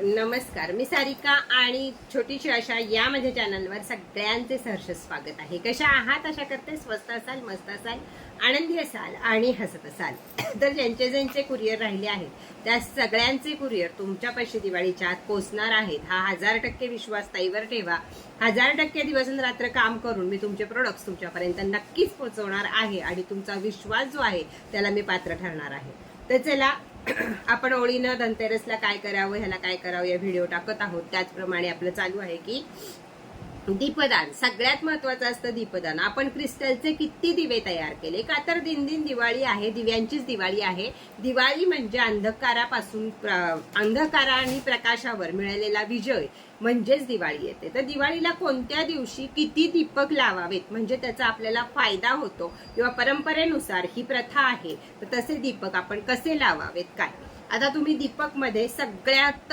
नमस्कार मी सारिका आणि छोटीशी आशा या माझ्या चॅनलवर सगळ्यांचे सहर्ष स्वागत आहे. कशा आहात? अशा करते स्वस्त असाल मस्त असाल आनंदी असाल आणि हसत असाल. तर ज्यांचे ज्यांचे कुरिअर राहिले आहेत त्या सगळ्यांचे कुरिअर तुमच्यापाशी दिवाळीच्या आत पोचणार आहेत. हा हजार टक्के विश्वास ताईवर ठेवा. हजार टक्के दिवस आणि रात्र काम करून मी तुमचे प्रोडक्ट्स तुमच्यापर्यंत नक्कीच पोहोचवणार आहे आणि तुमचा विश्वास जो आहे त्याला मी पात्र ठरणार आहे. तर चला आपण ओळीनं धनतेरसला काय करावं ह्याला काय करावं या व्हिडिओ टाकत आहोत. त्याचप्रमाणे आपलं चालू आहे की दीपदान सगळ्यात महत्वाचं असतं दीपदान. आपण क्रिस्टलचे किती दिवे तयार केले? का तर दिन दिन दिवाळी आहे दिव्यांचीच दिवाळी आहे. दिवाळी म्हणजे अंधकारापासून अंधकारा आणि प्रकाशावर मिळालेला विजय म्हणजेच दिवाळी येते. तर दिवाळीला कोणत्या दिवशी किती दीपक लावावेत? म्हणजे त्याचा आपल्याला फायदा होतो किंवा परंपरेनुसार ही प्रथा आहे. तर तसे दीपक आपण कसे लावावेत काय? आता तुम्ही दीपकमध्ये सगळ्यात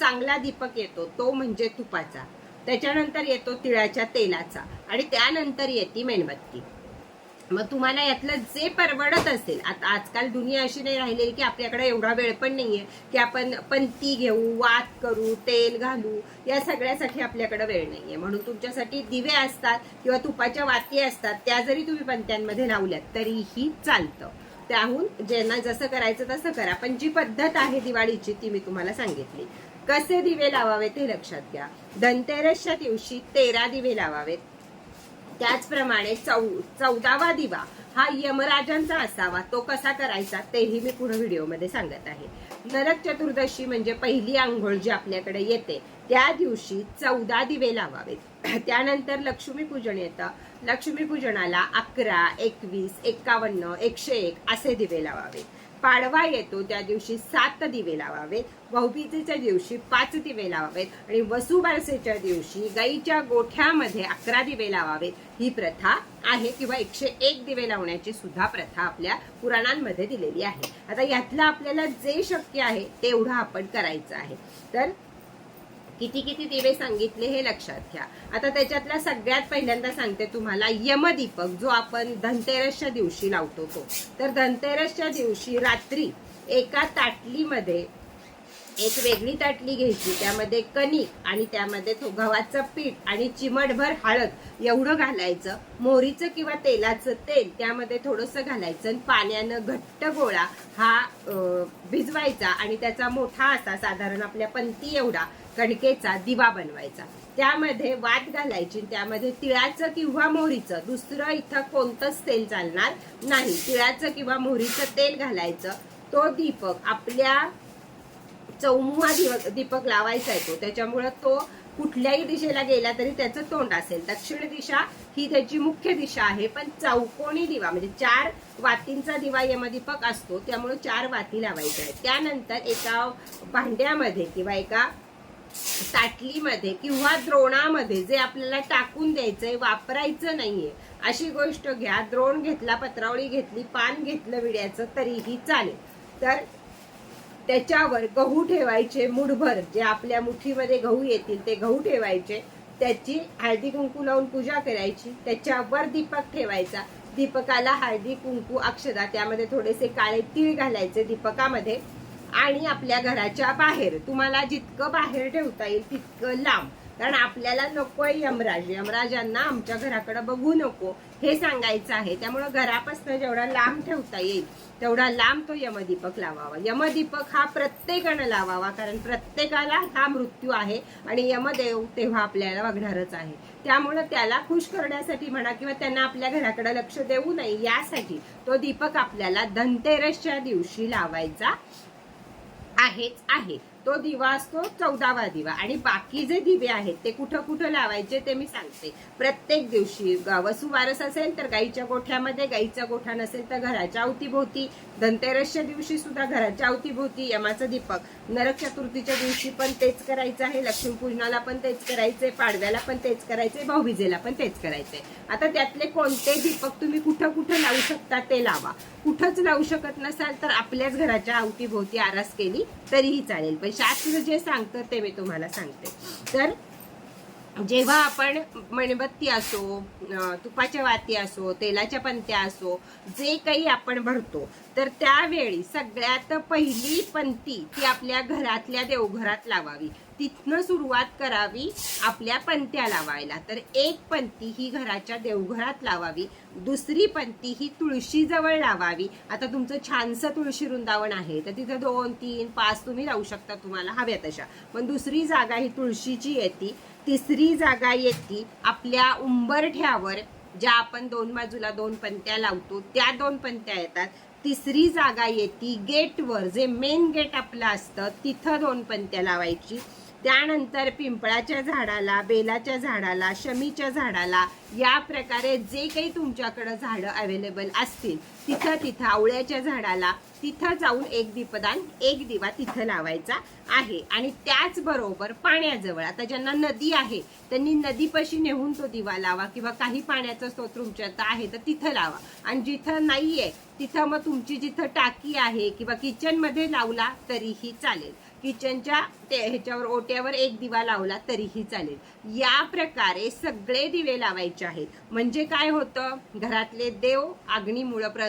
चांगला दीपक येतो तो म्हणजे तुपाचा. त्याच्यानंतर येतो तिळाच्या तेलाचा आणि त्यानंतर येते मेणबत्ती. मग तुम्हाला यातलं जे परवडत असेल आता आजकाल दुनिया अशी नाही राहिलेली की आपल्याकडे एवढा वेळ पण नाहीये की आपण पंती घेऊ वात करू तेल घालू या सगळ्यासाठी आपल्याकडे वेळ नाहीये. म्हणून तुमच्यासाठी दिवे असतात किंवा तुपाच्या वाती असतात त्या जरी तुम्ही पंत्यांमध्ये लावल्यात तरीही चालतं. त्याहून ज्यांना जसं करायचं तसं करा. पण जी पद्धत आहे दिवाळीची ती मी तुम्हाला सांगितली. कसे दिवे लावावेत हे लक्षात घ्या. धनतेरसच्या दिवशी तेरा दिवे लावावेत. त्याचप्रमाणे चौ चौदावा दिवा हा यमराजांचा असावा. तो कसा करायचा तेही मी पुढे व्हिडिओमध्ये सांगत आहे. नरक चतुर्दशी म्हणजे पहिली आंघोळ जी आपल्याकडे येते त्या दिवशी चौदा दिवे लावावेत. त्यानंतर लक्ष्मीपूजन येतं. लक्ष्मीपूजनाला अकरा एकवीस एक्कावन्न एकशे एक असे दिवे लावावेत. पाडवा येतो त्या दिवशी सात दिवे लावावेत भाऊबीजेच्या दिवशी पाच दिवे लावावेत आणि वसुबारसेच्या दिवशी गाईच्या गोठ्यामध्ये अकरा दिवे लावावेत. ही प्रथा आहे किंवा एकशे एक दिवे लावण्याची सुद्धा प्रथा आपल्या पुराणांमध्ये दिलेली आहे. आता यातलं आपल्याला जे शक्य आहे तेवढं आपण करायचं आहे. तर किती किती दिवे सांगितले हे लक्षात घ्या. आता त्याच्यातला सगळ्यात पहिल्यांदा सांगते तुम्हाला यमदीपक जो आपण धनतेरसच्या दिवशी लावतो तो. तर धनतेरसच्या दिवशी रात्री एका ताटलीमध्ये एक वेगळी ताटली घ्यायची त्यामध्ये कणिक आणि त्यामध्ये तो गव्हाचं पीठ आणि चिमटभर हळद एवढं घालायचं. मोहरीचं किंवा तेलाचं तेल त्यामध्ये थोडंसं घालायचं आणि पाण्यानं घट्ट गोळा हा भिजवायचा आणि त्याचा मोठा असा साधारण आपल्या पंती एवढा कणकेचा दिवा बनवायचा. त्यामध्ये वात घालायची आणि त्यामध्ये तिळाचं किंवा मोहरीचं दुसरं इथं कोणतंच तेल चालणार नाही. तिळाचं किंवा मोहरीचं तेल घालायचं. तो दीपक आपल्या चौमुहा दीपक लावायचा आहे तो. त्याच्यामुळं तो कुठल्याही दिशेला गेला तरी त्याचं तोंड असेल. दक्षिण दिशा ही त्याची मुख्य दिशा आहे. पण चौकोनी दिवा म्हणजे चार वातींचा दिवा यमदीपक असतो त्यामुळे चार वाती लावायच्या आहेत. त्यानंतर एका भांड्यामध्ये किंवा एका ताटलीमध्ये किंवा द्रोणामध्ये जे आपल्याला टाकून द्यायचंय वापरायचं नाहीये अशी गोष्ट घ्या. द्रोण घेतला पत्रावळी घेतली पान घेतलं विड्याचं तरीही चालेल. तर त्याच्यावर गहू ठेवायचे मुठभर. जे आपल्या मुठीमध्ये गहू येतील ते गहू ठेवायचे. त्याची हळदी कुंकू लावून पूजा करायची. त्याच्यावर दीपक ठेवायचा. दीपकाला हळदी कुंकू अक्षदा त्यामध्ये थोडेसे काळे तीळ घालायचे दीपकामध्ये. आणि आपल्या घराच्या बाहेर तुम्हाला जितकं बाहेर ठेवता येईल तितकं लांब. कारण आपल्याला नकोय यमराज. यमराजांना आमच्या घराकडे बघू नको. हे सांगायचं आहे. त्यामुळं घरापासून जेवढा लांब ठेवता येईल तेवढा लांब तो यमदीपक लावावा. यमदीपक हा प्रत्येकानं लावावा कारण प्रत्येकाला हा मृत्यू आहे आणि यमदेव तेव्हा आपल्याला बघणारच आहे. त्यामुळं त्याला खुश करण्यासाठी म्हणा किंवा त्यांना आपल्या घराकडे लक्ष देऊ नये यासाठी तो दीपक आपल्याला धनतेरसच्या दिवशी लावायचा आहेच आहे. तो दिवा असतो चौदावा दिवा. आणि बाकी जे दिवे आहेत ते कुठं कुठं लावायचे ते मी सांगते. प्रत्येक दिवशी वसुवारस असेल तर गाईच्या गोठ्यामध्ये गाईचा गोठा नसेल तर घराच्या अवतीभोवती. धनतेरसच्या दिवशी सुद्धा घराच्या अवतीभोवती यमाचं दीपक. नरक चतुर्थीच्या दिवशी पण तेच करायचं आहे. लक्ष्मीपूजनाला पण तेच करायचंय. पाडव्याला पण तेच करायचंय. भाऊबीजेला पण तेच करायचंय. आता त्यातले कोणते दीपक तुम्ही कुठं कुठं लावू शकता ते लावा. कुठंच लावू शकत नसाल तर आपल्याच घराच्या अवतीभोवती आरास केली तरीही चालेल. त्यामुळे शास्त्र जे सांगतं ते मी तुम्हाला सांगते. तर जेव्हा आपण मेणबत्ती असो तुपाच्या वाती असो तेलाच्या पंत्या असो जे काही आपण भरतो तर त्यावेळी सगळ्यात पहिली पंती ती आपल्या घरातल्या देवघरात लावावी. तिथनं सुरुवात करावी आपल्या पंत्या लावायला. तर एक पंती ही घराच्या देवघरात लावावी दुसरी पंती ही तुळशीजवळ लावावी. आता तुमचं छानसं तुळशी वृंदावन आहे तर तिथं दोन तीन पाच तुम्ही लावू शकता तुम्हाला हव्या तशा. पण दुसरी जागा ही तुळशीची येते तिसरी जागा येते आपल्या उंबरठ्यावर ज्या आपण दोन बाजूला दोन पंत्या लावतो त्या दोन पंत्या येतात. तिसरी जागा येते गेटवर जे मेन गेट आपलं असतं तिथं दोन पंत्या लावायची. त्यानंतर पिंपळाच्या झाडाला बेलाच्या झाडाला शमीच्या झाडाला या प्रकारे जे काही तुमच्याकडं झाडं अवेलेबल असतील तिथं तिथं आवळ्याच्या झाडाला तिथं जाऊन एक दीपदान एक दिवा तिथं लावायचा आहे. आणि त्याचबरोबर पाण्याजवळ आता ज्यांना नदी आहे त्यांनी नदीपाशी नेऊन तो दिवा लावा किंवा काही पाण्याचा स्रोत तुमच्यात आहे तर तिथं लावा. आणि जिथं नाही आहे तिथं मग तुमची जिथं टाकी आहे किंवा किचनमध्ये लावला तरीही चालेल. किचनच्या ते ह्याच्यावर ओट्यावर एक दिवा लावला तरीही चालेल. या प्रकारे सगळे दिवे लावायचे आहेत. म्हणजे काय होतं? घरातले देव अग्नीमुळं प्र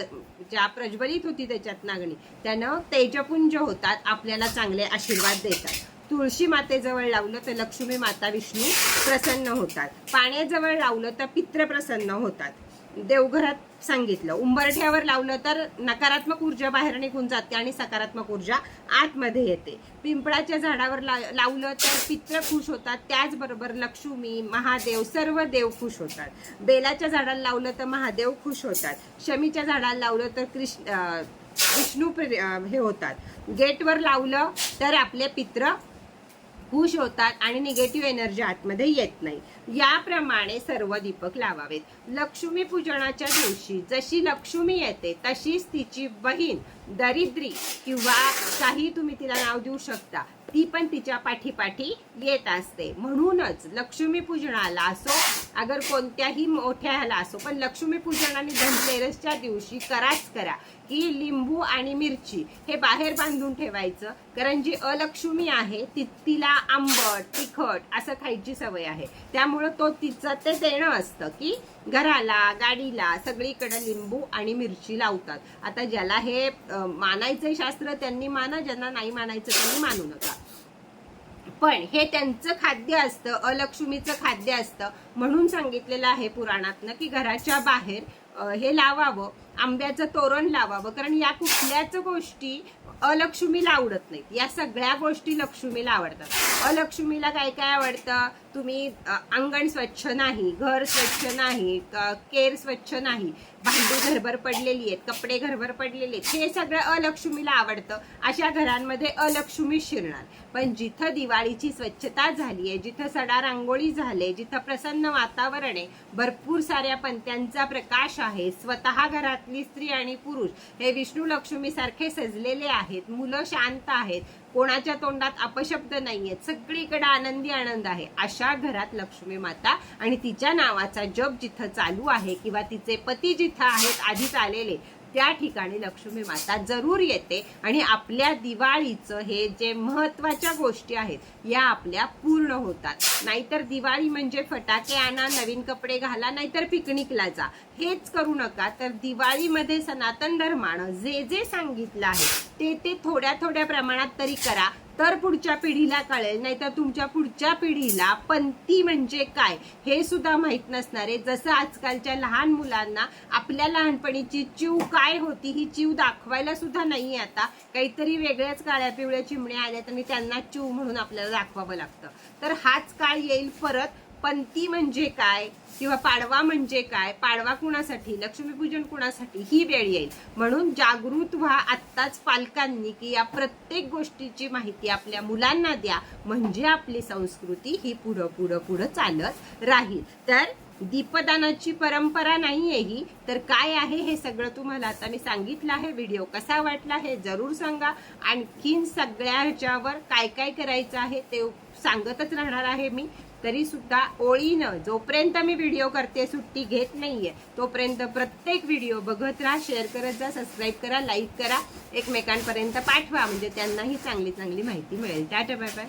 ज्या प्रज्वलित होती त्याच्यात नागणी त्यानं तेजपुंज होतात आपल्याला चांगले आशीर्वाद देतात. तुळशी मातेजवळ लावलं तर लक्ष्मी माता विष्णू प्रसन्न होतात. पाण्याजवळ लावलं तर पित्र प्रसन्न होतात. देवघरात सांगितलं. उंबरठ्यावर लावलं तर नकारात्मक ऊर्जा बाहेर निघून जाते आणि सकारात्मक ऊर्जा आतमध्ये येते. पिंपळाच्या झाडावर ला- लावलं तर पित्र खुश होतात. त्याचबरोबर लक्ष्मी महादेव सर्व देव खुश होतात. बेलाच्या झाडाला लावलं तर महादेव खुश होतात. शमीच्या झाडाला लावलं तर कृष्ण विष्णू हे होतात. गेटवर लावलं तर आपले पित्र खुश होतात आणि निगेटिव्ह एनर्जी आतमध्ये येत नाही. याप्रमाणे सर्व दीपक लावावेत. लक्ष्मी पूजनाच्या दिवशी जशी लक्ष्मी येते तशीच तिची बहीण दरिद्री किंवा काही तुम्ही तिला नाव देऊ शकता ती पण तिच्या पाठीपाठी येत असते. म्हणूनच लक्ष्मी पूजनाला असो अगर कोणत्याही मोठ्या ह्याला असो पण लक्ष्मी पूजन आणि धनतेरसच्या दिवशी कराच करा. की लिंबू आणि मिरची हे बाहेर बांधून ठेवायचं. कारण जी अलक्ष्मी आहे ती तिला आंबट तिखट असं खायची सवय आहे. त्यामुळं तो तिचं ते देणं असतं की घराला गाडीला सगळीकडे लिंबू आणि मिरची लावतात. आता ज्याला हे मानायचं शास्त्र त्यांनी माना ज्यांना नाही मानायचं त्यांनी मानू नका. पण हे त्यांचं खाद्य असतं अलक्ष्मीचं खाद्य असतं. म्हणून सांगितलेलं आहे पुराणातनं की घराच्या बाहेर हे लावावं. आंब्याचं तोरण लावावं. कारण या कुठल्याच गोष्टी अलक्ष्मीला आवडत नाहीत. या सगळ्या गोष्टी लक्ष्मीला आवडतात. अलक्ष्मीला काय काय आवडतं? तुम्ही अंगण स्वच्छ नाही घर स्वच्छ नाही केर स्वच्छ नाही भांडी घरभर पडलेली आहेत कपडे घरभर पडलेले आहेत. हे सगळं अलक्ष्मीला आवडतं. अशा घरांमध्ये अलक्ष्मी शिरणार. पण जिथं दिवाळीची स्वच्छता झाली आहे जिथं सडा रांगोळी झाले जिथं प्रसन्न वातावरण आहे भरपूर साऱ्या पंत्यांचा प्रकाश आहे स्वतः घरात घरातली स्त्री आणि पुरुष हे विष्णू लक्ष्मी सारखे सजलेले आहेत. मुलं शांत आहेत. कोणाच्या तोंडात अपशब्द नाहीयेत. सगळीकडे आनंदी आनंद आहे. अशा घरात लक्ष्मी माता आणि तिच्या नावाचा जप जिथं चालू आहे किंवा तिचे पती जिथं आहेत आधीच आलेले त्या ठिकाणी लक्ष्मी माता जरूर येते आणि आपल्या दिवाळीचं हे जे महत्त्वाच्या गोष्टी आहेत या आपल्या पूर्ण होतात. नाहीतर दिवाळी म्हणजे फटाके आणा नवीन कपडे घाला नाहीतर पिकनिकला जा. हेच करू नका. तर दिवाळीमध्ये सनातन धर्मानं जे जे सांगितलं आहे ते ते थोड्या थोड्या प्रमाणात तरी करा. तर पुढच्या पिढीला कळेल नाहीतर तुमच्या पुढच्या पिढीला पंथी म्हणजे काय हे सुद्धा माहीत नसणार आहे. जसं आजकालच्या लहान मुलांना आपल्या लहानपणीची चिव काय होती ही चिव दाखवायला सुद्धा नाहीये आता. काहीतरी वेगळ्याच काळ्या पिवळ्या चिमण्या आल्यात आणि त्यांना चिव म्हणून आपल्याला दाखवावं लागतं. तर हाच काळ येईल परत. पंती म्हणजे काय किंवा पाडवा म्हणजे काय? पाडवा कुणासाठी? लक्ष्मीपूजन कुणासाठी? ही वेळ येईल. म्हणून जागृत व्हा आत्ताच पालकांनी की या प्रत्येक गोष्टीची माहिती आपल्या मुलांना द्या. म्हणजे आपली संस्कृती ही पुढं पुढं पुढं चालत राहील. तर दीपदानाची परंपरा नाहीये ही. तर काय आहे हे सगळं तुम्हाला आता मी सांगितलं आहे. व्हिडिओ कसा वाटला हे जरूर सांगा. आणखीन सगळ्या ह्याच्यावर काय काय करायचं आहे ते सांगतच राहणार आहे मी. तरी सुद्धा ओळीनं जोपर्यंत मी व्हिडिओ करते सुट्टी घेत नाहीये तोपर्यंत प्रत्येक व्हिडिओ बघत राहा शेअर करत जा सबस्क्राईब करा लाईक करा. एकमेकांपर्यंत पाठवा. म्हणजे त्यांनाही चांगली चांगली माहिती मिळेल. Tata bye bye.